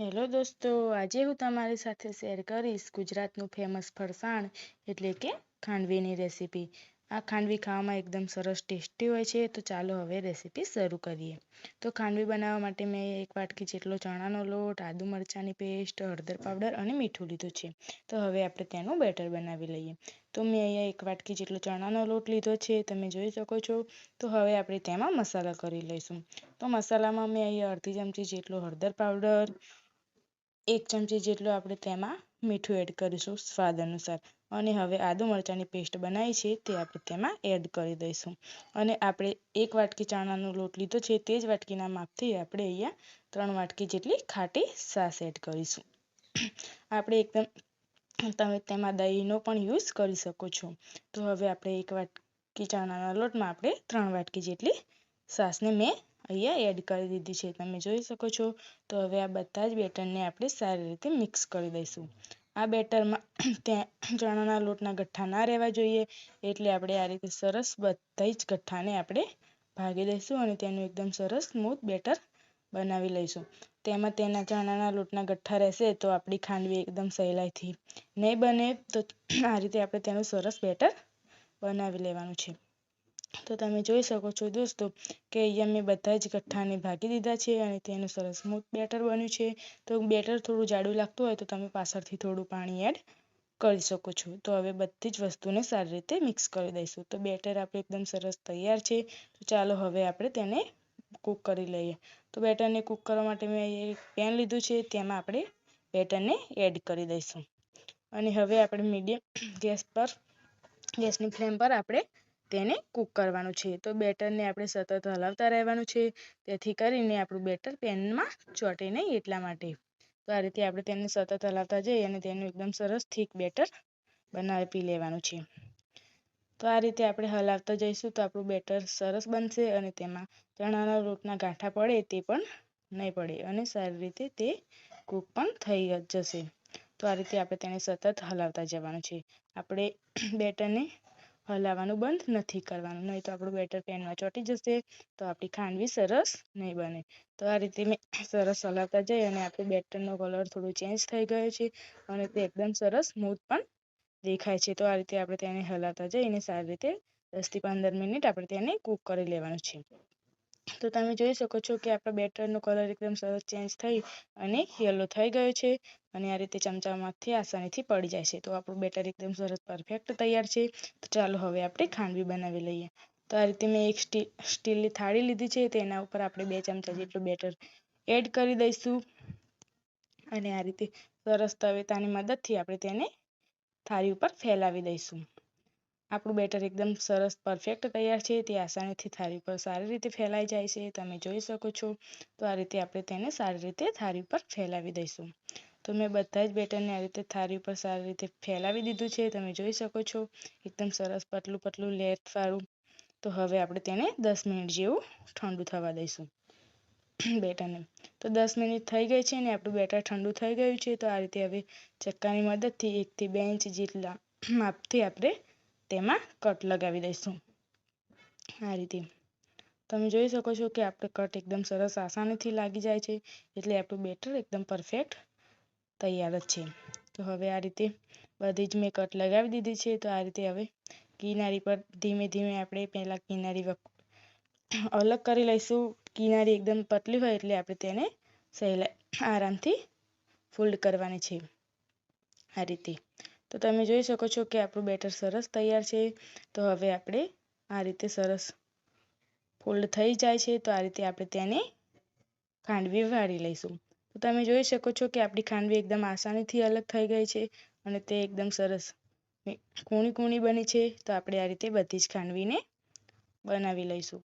Hello દોસ્તો, આજે હું તમારી સાથે શેર કરીશ ગુજરાતનું ફેમસ ફરસાણ એટલે કે ખાંડવીની રેસીપી આ ખાંડવી ખાવામાં એકદમ સરસ ટેસ્ટી હોય છે, તો ચાલો હવે રેસીપી શરૂ કરીએ. તો ખાંડવી બનાવવા માટે મેં એક વાટકી જેટલો ચણાનો લોટ, આદુ મરચાંની પેસ્ટ હળદર પાવડર અને મીઠું લીધું છે. તો હવે આપણે તેનું બેટર બનાવી લઈએ. તો મેં અહીંયા એક વાટકી જેટલો ચણાનો લોટ લીધો છે, તમે જોઈ શકો છો. તો હવે આપણે તેમાં મસાલા કરી લઈશું. તો મસાલામાં મેં અહીંયા અડધી ચમચી જેટલો હળદર પાવડર એક ચમચી જેટલું આપણે તેમાં મીઠું એડ કરીશું સ્વાદ અનુસાર. અને હવે આદુ મરચાંની પેસ્ટ બનાવી છે તે આપણે તેમાં એડ કરી દઈશું. અને આપણે એક વાટકી ચણાનો લોટ લીધો છે તે જ વાટકીના માપથી આપણે અહીંયા ત્રણ વાટકી જેટલી ખાટી સાસ એડ કરીશું. આપણે એકદમ તમે તેમાં દહીંનો પણ યુઝ કરી શકો છો. તો હવે આપણે એક વાટકી ચણાના લોટમાં આપણે ત્રણ વાટકી જેટલી સાસને મેં અહીંયા એડ કરી દીધી છે. તમે જોઈ શકો છો. તો હવે આ બધા જ બેટરને આપણે સારી રીતે મિક્સ કરી દઈશું. આ બેટરમાં ત્યાં ચણાના લોટના ગઠ્ઠા ના રહેવા જોઈએ. એટલે આપણે આ રીતે સરસ બધા જ ગઠ્ઠાને આપણે ભાગી દઈશું અને તેનું એકદમ સરસ સ્મૂથ બેટર બનાવી લઈશું. તેમાં તેના ચણાના લોટના ગઠ્ઠા રહેશે તો આપણી ખાંડવી એકદમ સહેલાઈથી નહીં બને તો આ રીતે આપણે તેનું સરસ બેટર બનાવી લેવાનું છે. તો તમે જોઈ શકો છો દોસ્તો કે અહીંયા મેં બધા જ ગઠ્ઠાને ભાગી દીધા છે અને તેનું સરસ સ્મૂથ બેટર બન્યું છે. તો બેટર થોડું જાડું લાગતું હોય તો તમે પાછળથી થોડું પાણી એડ કરી શકો છો. તો હવે બધી જ વસ્તુને સારી રીતે મિક્સ કરી દઈશું. તો બેટર આપણે એકદમ સરસ તૈયાર છે. તો ચાલો હવે આપણે તેને કૂક કરી લઈએ. તો બેટરને કૂક કરવા માટે મેં એક પેન લીધું છે. તેમાં આપણે બેટરને એડ કરી દઈશું. અને હવે આપણે મીડિયમ ગેસ પર, ગેસની ફ્લેમ પર આપણે તેને કૂક કરવાનું છે. તો બેટરને આપણે સતત હલાવતા રહેવાનું છે. તેથી કરીને આપણું બેટર પેનમાં ચોંટે નહીં એટલા માટે. તો આ રીતે આપણે તેને સતત હલાવતા જઈએ અને તેનું એકદમ સરસ થીક બેટર બનાવી લેવાનું છે. તો આ રીતે આપણે હલાવતા જઈશું તો આપણું બેટર સરસ બનશે અને તેમાં ચણાના લોટના ગાંઠા પડે તે પણ નહીં પડે અને સારી રીતે તે કૂક પણ થઈ જશે. તો આ રીતે આપણે તેને સતત હલાવતા જવાનું છે. આપણે બેટરને હલાવવાનું બંધ નથી કરવાનું. નહીં તો આપણું બેટર પેનમાં ચોંટી જશે, તો આપણી ખાંડવી સરસ નહીં બને. તો આ રીતે મેં સરસ હલાવતા જઈ અને આપણે બેટરનો કલર થોડો ચેન્જ થઈ ગયો છે અને તે એકદમ સરસ સ્મૂથ પણ દેખાય છે. તો આ રીતે આપણે તેને હલાવતા જઈને સારી રીતે દસથી પંદર મિનિટ આપણે તેને કૂક કરી લેવાનું છે. તો તમે જોઈ શકો છો કે આપણા બેટરનો કલર એકદમ સરસ ચેન્જ થઈ અને યલો થઈ ગયો છે અને આ રીતે ચમચામાંથી આસાનીથી પડી જાય છે. તો આપણું બેટર એકદમ સરસ પરફેક્ટ તૈયાર છે. તો ચાલો હવે આપણે ખાંડવી બનાવી લઈએ. તો આ રીતે મેં એક સ્ટીલ સ્ટીલની થાળી લીધી છે. તેના ઉપર આપણે બે ચમચા જેટલું બેટર એડ કરી દઈશું. અને આ રીતે સરસ તવેતાની મદદથી આપણે તેને થાળી ઉપર ફેલાવી દઈશું. આપણું બેટર એકદમ સરસ પરફેક્ટ તૈયાર છે. તે આસાનીથી થાળી પર સારી રીતે ફેલાઈ જાય છે. તમે જોઈ શકો છો. તો આ રીતે આપણે તેને સારી રીતે થાળી પર ફેલાવી દઈશું. તો મેં બધા જ બેટરને આ રીતે થાળી ઉપર સારી રીતે ફેલાવી દીધું છે. તમે જોઈ શકો છો. એકદમ સરસ પતલું પતલું લેયરવાળું તો હવે આપણે તેને દસ મિનિટ જેવું ઠંડુ થવા દઈશું બેટરને. તો દસ મિનિટ થઈ ગઈ છે ને આપણું બેટર ઠંડુ થઈ ગયું છે. તો આ રીતે હવે ચક્કાની મદદથી એકથી બે ઇંચ જેટલા માપથી આપણે તેમાં કટ લગાવી દઈશું. આ રીતે. તમે જોઈ શકો છો કે આપણે કટ એકદમ સરસ આસાનીથી લાગી જાય છે, એટલે આપણું બેટર એકદમ પરફેક્ટ તૈયાર જ છે. તો હવે આ રીતે બધી જ મેં કટ લગાવી દીધી છે, તો આ રીતે હવે કિનારી પર ધીમે ધીમે આપણે પહેલાં કિનારી અલગ કરી લઈશું. કિનારી એકદમ પતલી હોય એટલે આપણે તેને સહેલા, આરામથી ફોલ્ડ કરવાની છે. આ રીતે. તો તમે જોઈ શકો છો કે આપણું બેટર સરસ તૈયાર છે. તો હવે આપણે આ રીતે સરસ ફોલ્ડ થઈ જાય છે. તો આ રીતે આપણે તેને ખાંડવી વાળી લઈશું. તો તમે જોઈ શકો છો કે આપણી ખાંડવી એકદમ આસાનીથી અલગ થઈ ગઈ છે અને તે એકદમ સરસ કૂણી કૂણી બની છે. તો આપણે આ રીતે બધી જ ખાંડવીને બનાવી લઈશું.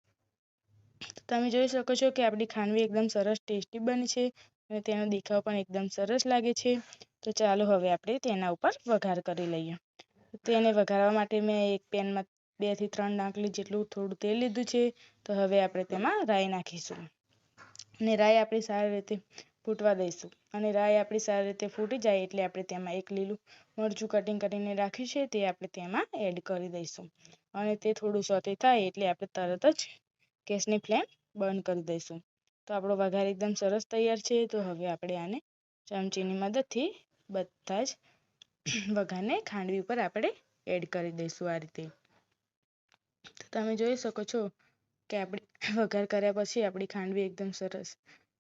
તમે જોઈ શકો છો કે આપણી ખાંડવી એકદમ સરસ ટેસ્ટી બની છે અને તેનો દેખાવ પણ એકદમ સરસ લાગે છે. તો ચાલો હવે આપણે તેના ઉપર વઘાર કરી લઈએ. તેને વઘારવા માટે મેં એક પેનમાં બેથી ત્રણ નાકલી જેટલું થોડું તેલ લીધું છે. તો હવે આપણે તેમાં રાઈ નાખીશું. અને રાઈ આપણી સારી રીતે ફૂટવા દઈશું. અને રાઈ આપણી સારી રીતે ફૂટી જાય એટલે આપણે તેમાં એક લીલું મરચું કટિંગ કરીને રાખ્યું છે તે આપણે તેમાં એડ કરી દઈશું. અને તે થોડું સોતે થાય એટલે આપણે તરત જ ગેસની ફ્લેમ બંધ કરી દઈશું. તો આપણો વઘાર એકદમ સરસ તૈયાર છે. તો હવે આપણે આને ચમચીની મદદથી બધા જ વઘારને ખાંડવી ઉપર આપણે એડ કરી દઈશું આ રીતે. તો તમે જોઈ શકો છો કે આપણે વઘાર કર્યા પછી આપણી ખાંડવી એકદમ સરસ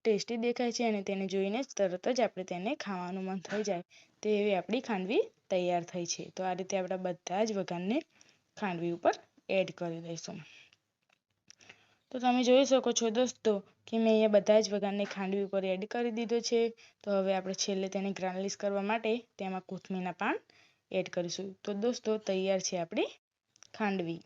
ટેસ્ટી દેખાય છે અને તેને જોઈને તરત જ આપણે તેને ખાવાનું મન થઈ જાય તેવી આપણી ખાંડવી તૈયાર થઈ છે. તો આ રીતે આપણા બધા જ વઘારને ખાંડવી ઉપર એડ કરી દઈશું. તો તમે જોઈ શકો છો દોસ્તો કે મેં અહીંયા બધા જ વઘારને ખાંડવી ઉપર એડ કરી દીધો છે. તો હવે આપણે છેલ્લે તેને ગ્રાર્નિશ કરવા માટે તેમાં કોથમીરના પાન એડ કરીશું. તો દોસ્તો તૈયાર છે આપણી ખાંડવી.